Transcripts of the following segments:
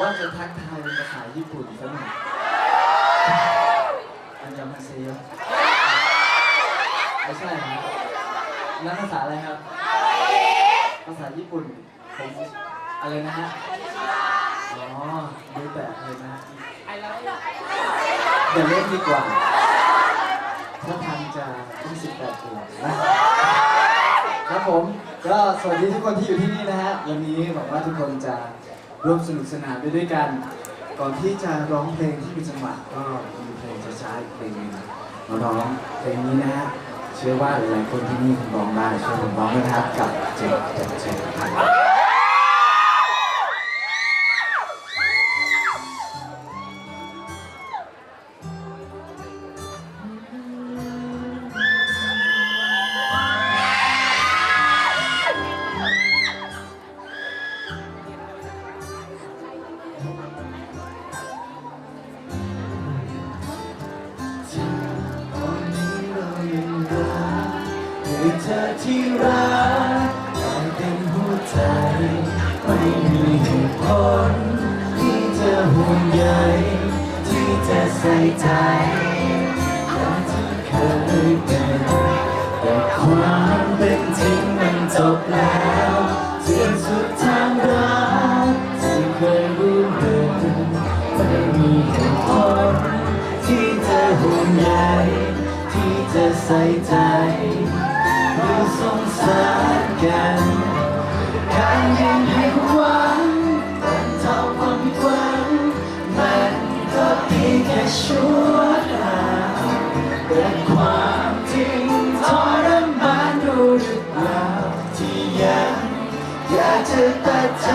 ว่าจะทักทายเป็นภาษาญี่ปุ่นสักหน่อยอันยองฮาเซโยไม่ใช่ครับนั่นภาษาอะไรครับ ภาษาญี่ปุ่น ผมอะไรนะฮะ อ๋อดูแต่อะไรนะอย่าเล่นดีกว่า ถ้าทำจะต้องสิบแปดตัวนะครับผม ก็สวัสดีทุกคนที่อยู่ที่นี่นะฮะ วันนี้หวังว่าทุกคนจะ ร่วมสนุกสนานไปด้วยกัน ก่อนที่จะร้องเพลงที่มีจังหวะก็มีเพลงช้าๆอีกเพลงหนึงมาร้องเพลงนี้นะฮะเชื่อว่าหลายๆคนที่นี่คงร้องได้ช่วยผมร้องด้วยนะครับกับเจ็บเจ็บเจ็บ ที่รักกลายเป็นหัวใจไม่มีเหตุผลที่จะห่วงใยที่จะใส่ใจอย่างที่เคยเป็นแต่ความเป็นจริงมันจบแล้วสิ้นสุดทางรักที่เคยรู้เรื่องไม่มีเหตุผลที่จะห่วงใยที่จะใส่ใจ ดูสงสารกันการยังให้หวังแต่เท่าความผิดหวังมันก็เพียงแค่ชั่วคราวแต่ความจริงทรมานรู้หรือเปล่าที่ยังอยากจะตัดใจ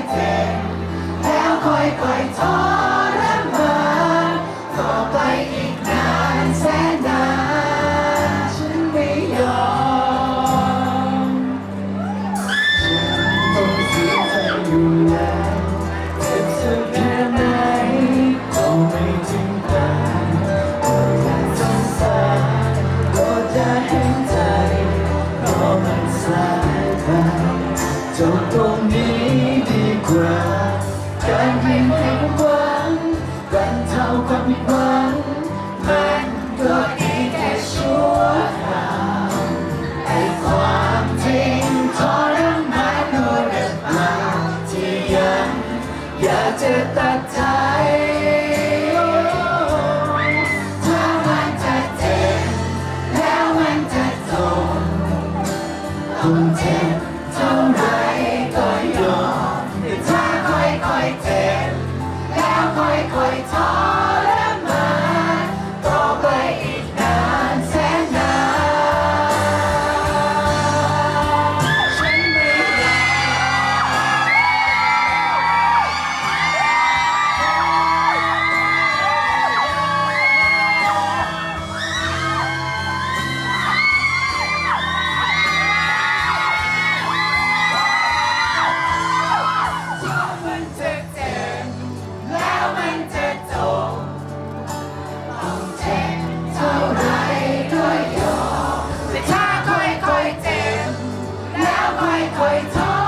ค่อยๆเจ็บแล้วค่อยค่อยๆทร จบตรงนี้ดีกว่าการยิ้มให้หวังบรรเท่าความผิดหวังมันก็ดีแค่ชั่วคราวไอ้ความจริงทรมานรู้หรือเปล่าที่ยังอยากจะตัดใจถ้ามัน ค่อยยอมหรือถ้าค่อยๆเจ็บแล้วค่อยค่อยท้อ Kai Kai Tai!